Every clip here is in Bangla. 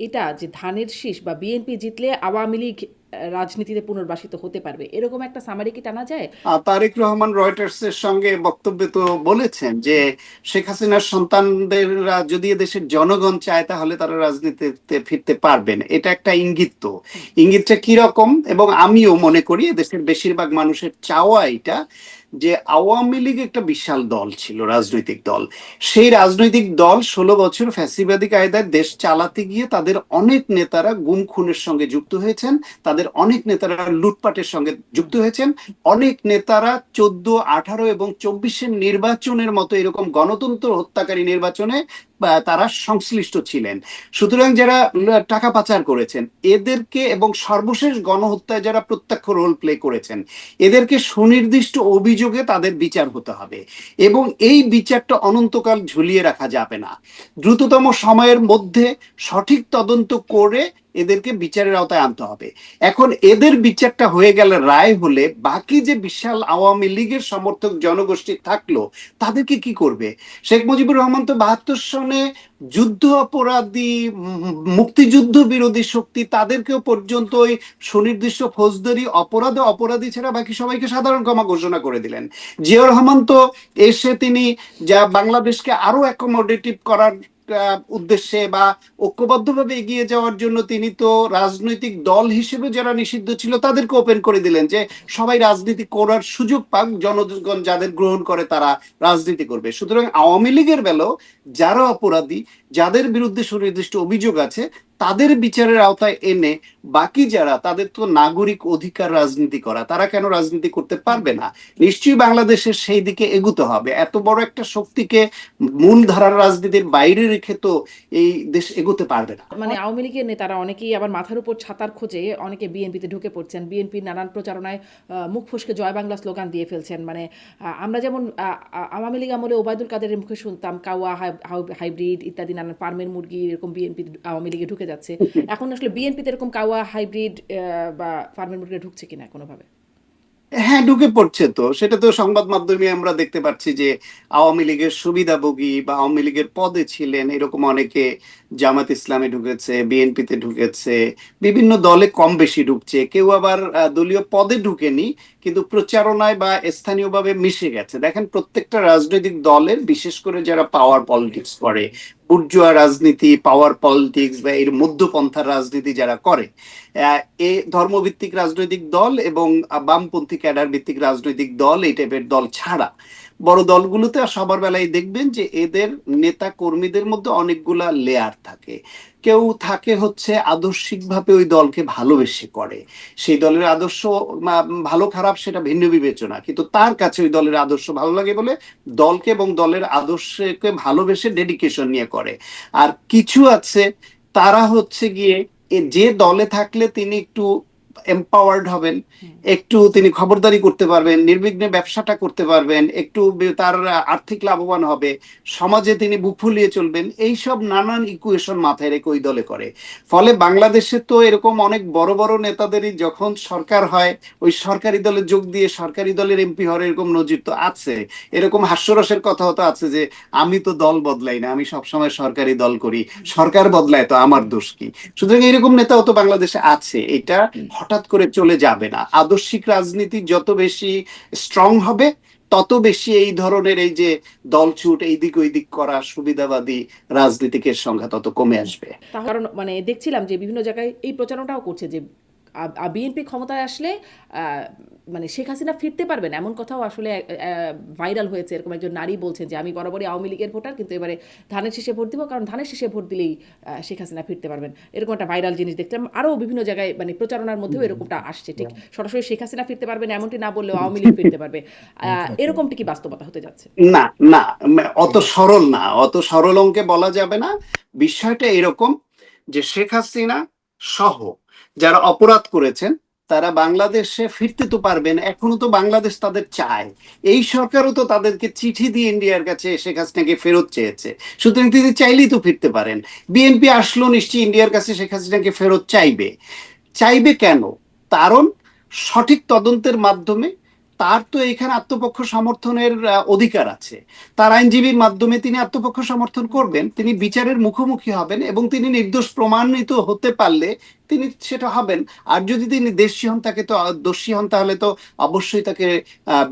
এটা যে ধানের শীষ বা বিএনপি জিতলে আওয়ামী লীগ রাজনীতিতে পুনর্বাসিত হতে পারবে। এরকম একটা সামারি কি টানা যায়? তারেক রহমান রয়টার্স এর সঙ্গে বক্তব্যে তো বলেছেন যে, শেখ হাসিনার সন্তানদের যদি দেশের জনগণ চায়, তাহলে তারা রাজনীতিতে ফিরতে পারবেন। এটা একটা ইঙ্গিত তো। ইঙ্গিতটা কীরকম এবং আমিও মনে করি দেশের বেশিরভাগ মানুষের চাওয়া এটা যে, আওয়ামী লীগ একটা বিশাল দল ছিল, রাজনৈতিক দল। সেই রাজনৈতিক দল ষোলো বছর ফ্যাসিবাদী কায়দায় দেশ চালাতে গিয়ে তাদের অনেক নেতারা গুম খুনের সঙ্গে যুক্ত হয়েছেন। তাদের অনেক নেতারা লুটপাটের সঙ্গে যুক্ত হয়েছেন। অনেক নেতারা চোদ্দ, আঠারো এবং চব্বিশের নির্বাচনের মতো এরকম গণতন্ত্র হত্যাকারী নির্বাচনে তারা সংশ্লিষ্ট ছিলেন। সুতরাং যারা টাকা পাচার করেছেন, এদেরকে এবং সর্বশেষ গণহত্যায় যারা প্রত্যক্ষ রোল প্লে করেছেন, এদেরকে সুনির্দিষ্ট অভিযোগে তাদের বিচার হতে হবে। এবং এই বিচারটা অনন্তকাল ঝুলিয়ে রাখা যাবে না। দ্রুততম সময়ের মধ্যে সঠিক তদন্ত করে এদেরকে বিচারের আওতায় আনতে হবে। এখন এদের বিচারটা হয়ে গেলে রায় হলে বাকি যে বিশাল আওয়ামী লীগের সমর্থক জনগোষ্ঠী থাকল, তাদেরকে কি করবে? শেখ মুজিবুর রহমান তো বাহাত্তর সনে যুদ্ধ অপরাধী, মুক্তিযুদ্ধ বিরোধী শক্তি, তাদেরকেও পর্যন্ত ওই সুনির্দিষ্ট ফৌজদারি অপরাধে অপরাধী ছাড়া বাকি সবাইকে সাধারণ ক্ষমা ঘোষণা করে দিলেন। জিয়াউর রহমান তো এসে তিনি যা বাংলাদেশকে আরও অ্যাকোমোডেটিভ করার উদ্দেশ্যে বা ঐক্যবদ্ধভাবে এগিয়ে যাওয়ার জন্য তিনি তো রাজনৈতিক দল হিসেবে যারা নিষিদ্ধ ছিল তাদেরকে ওপেন করে দিলেন যে সবাই রাজনীতি করার সুযোগ পাক, জনগণ যাদের গ্রহণ করে তারা রাজনীতি করবে। সুতরাং আওয়ামী লীগের বেলাও যারা অপরাধী, যাদের বিরুদ্ধে সুনির্দিষ্ট অভিযোগ আছে তাদের বিচারের আওতায় এনে বাকি যারা, তাদের তো নাগরিক অধিকার রাজনীতি করা, তারা কেন রাজনীতি করতে পারবে না? নিশ্চয়ই বাংলাদেশের সেই দিকে এগুতে হবে। এত বড় একটা শক্তিকে মূল ধারার রাজনীতির বাইরে রেখে তো এই দেশ এগোতে পারবে না। মানে আওয়ামী লীগের নেতারা অনেকেই আবার মাথার উপর ছাতার খোঁজে অনেকে বিএনপিতে ঢুকে পড়ছেন। বিএনপির নানান প্রচারণায় মুখ ফসকে জয় বাংলা স্লোগান দিয়ে ফেলছেন। মানে আমরা যেমন আওয়ামী লীগ আমলে ওবায়দুল কাদেরের মুখে শুনতাম, কাওয়া হাই- হাই- হাইব্রিড ইত্যাদি নানান ফার্মের মুরগি এরকম বিএনপি, আওয়ামী লীগে ঢুকে যাচ্ছে। এখন আসলে বিএনপিতে এরকম কাওয়া হাইব্রিড বা ফার্মের মুরগি ঢুকছে কিনা কোনোভাবে? হ্যাঁ ঢুকে পড়ছে তো। সেটা তো সংবাদ মাধ্যমে আমরা দেখতে পাচ্ছি যে আওয়ামী লীগের সুবিধাভোগী বা আওয়ামী লীগের পদে ছিলেন এরকম অনেকে। জামাত ইসলামে ঢুকেছে বিএনপিতে ঢুকেছে বিভিন্ন দলে কম বেশি ঢুকছে। কেউ আবার দলীয় পদে ঢুকেনি কিন্তু প্রচারণায় বা স্থানীয়ভাবে মিশে গেছে। দেখেন প্রত্যেকটা রাজনৈতিক দলের বিশেষ করে যারা পাওয়ার পলিটিক্স করে বুর্জুয়া রাজনীতি পাওয়ার পলিটিক্স বা এর মধ্যপন্থার রাজনীতি যারা করে এ ধর্মভিত্তিক রাজনৈতিক দল এবং বামপন্থী ক্যাডার ভিত্তিক রাজনৈতিক দল এই টাইপের দল ছাড়া। বড় দলগুলোতে সবার বেলায় দেখবেন যে এদের নেতা কর্মীদের মধ্যে অনেকগুলা লেয়ার থাকে। কেউ থাকে হচ্ছে আদর্শিকভাবে ওই দলকে ভালোবেসে করে। সেই দলের আদর্শ ভালো খারাপ সেটা ভিন্ন বিবেচনা। কিন্তু তার কাছে ওই দলের আদর্শ ভালো লাগে বলে দলকে এবং দলের আদর্শকে ভালোবেসে ডেডিকেশন নিয়ে করে। আর কিছু আছে, তারা হচ্ছে গিয়ে যে দলে থাকলে তিনি একটু এম্পাওয়ার্ড হবেন। একটু তিনি খবরদারি করতে পারবেন নির্বিঘ্নে ব্যবসাটা করতে পারবেন একটু তার আর্থিক লাভবান হবে সমাজে তিনি বুক ফুলিয়ে চলবেন এইসব নানান ইকুয়েশন মাথায় রেখে ওই দলে করে। ফলে বাংলাদেশে তো এরকম অনেক বড় বড় নেতাদেরই যখন সরকার হয় ওই সরকারি দলে যোগ দিয়ে সরকারি দলের এমপি হওয়ার এরকম নজির তো আছে। এরকম হাস্যরসের কথাও তো আছে যে আমি তো দল বদলাই না আমি সবসময় সরকারি দল করি সরকার বদলায় তো আমার দোষ কি? সুতরাং এরকম নেতাও তো বাংলাদেশে আছে। এটা হঠাৎ করে চলে যাবে না। আদর্শিক রাজনীতি যত বেশি স্ট্রং হবে, তত বেশি এই ধরনের এই যে দলছুট এই দিক ওই দিক করা সুবিধাবাদী রাজনীতিকের সংখ্যা তত কমে আসবে। কারণ মানে দেখছিলাম যে বিভিন্ন জায়গায় এই প্রচারণাটাও করছে যে বিএনপি ক্ষমতায় আসলে মানে শেখ হাসিনা ফিরতে পারবেন এমন কথাও আসলে ভাইরাল হয়েছে। এরকম একজন নারী বলছেন যে আমি বরাবরই আওয়ামী লীগের ভোটার কিন্তু এবারে ধানের শেষে ভোট দিব কারণ ধানের শেষে ভোট দিলেই শেখ হাসিনা ফিরতে পারবেন। এরকম একটা ভাইরাল জিনিস দেখছিলাম আরও বিভিন্ন জায়গায় মানে প্রচারণার মধ্যেও এরকমটা আসছে। ঠিক সরাসরি শেখ হাসিনা ফিরতে পারবেন এমনটি না বললেও আওয়ামী লীগ ফিরতে পারবে। আহ, এরকমটি কি বাস্তবতা হতে যাচ্ছে? না না অত সরল না। অত সরল অঙ্কে বলা যাবে না। বিষয়টা এরকম যে শেখ হাসিনা সহ যারা অপরাধ করেছেন তারা বাংলাদেশে ফিরতে তো পারবেন, এখনও তো বাংলাদেশ তাদের চায়। এই সরকারও তো তাদেরকে চিঠি দিয়ে ইন্ডিয়ার কাছে শেখ হাসিনাকে ফেরত চেয়েছে। সুতরাং তিনি চাইলেই তো ফিরতে পারেন। বিএনপি আসলো নিশ্চয়ই ইন্ডিয়ার কাছে শেখ হাসিনাকে ফেরত চাইবে। চাইবে কেন? কারণ সঠিক তদন্তের মাধ্যমে তার তো এখানে আত্মপক্ষ সমর্থনের অধিকার আছে। তার আইনজীবীর মাধ্যমে তিনি আত্মপক্ষ সমর্থন করবেন তিনি বিচারের মুখোমুখি হবেন এবং তিনি নির্দোষ প্রমাণিত হতে পারলে তিনি সেটা হবেন। আর যদি তিনি দেশি হন তাকে তো দোষী হন তাহলে তো অবশ্যই তাকে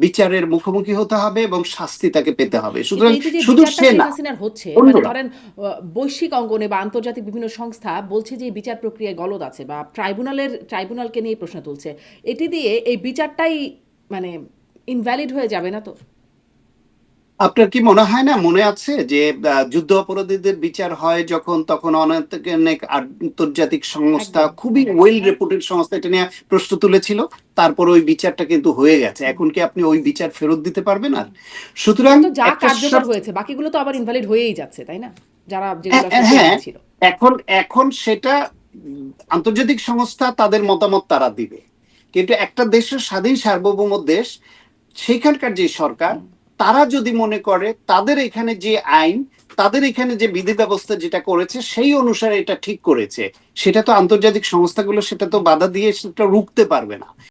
বিচারের মুখোমুখি হতে হবে এবং শাস্তি তাকে পেতে হবে। সুতরাং শুধু সে না হচ্ছে মানে ধরেন বৈশ্বিক অঙ্গনে বা আন্তর্জাতিক বিভিন্ন সংস্থা বলছে যে বিচার প্রক্রিয়ায় গলদ আছে বা ট্রাইব্যুনালের ট্রাইব্যুনালকে নিয়ে প্রশ্ন তুলছে। এটি দিয়ে এই বিচারটাই মানে ইনভ্যালিড হয়ে যাবে না তো? আপনার কি মনে হয় না মনে আছে যে যুদ্ধ অপরাধীদের বিচার হয় যখন তখন অনেক অনেক আন্তর্জাতিক সংস্থা খুবই ওয়েল রেপুটেড সংস্থা এটা নিয়ে প্রশ্ন তুলেছিল তারপর ওই বিচারটা কিন্তু হয়ে গেছে। এখন কি আপনি ওই বিচার ফেরত দিতে পারবেন আর? সুতরাং যা কার্যকর হয়েছে বাকিগুলো তো আবার ইনভ্যালিড হয়েই যাচ্ছে তাই না? যারা হ্যাঁ, হ্যাঁ। এখন এখন সেটা আন্তর্জাতিক সংস্থা তাদের মতামত তারা দিবে। কিন্তু একটা দেশের স্বাধীন সার্বভৌম দেশ, সেখানকার যে সরকার, তারা যদি মনে করে তাদের এখানে যে আইন, তাদের এখানে যে বিধি ব্যবস্থা যেটা করেছে, সেই অনুসারে এটা ঠিক করেছে, সেটা তো আন্তর্জাতিক সংস্থাগুলো সেটা তো বাধা দিয়ে সেটা রুখতে পারবে না।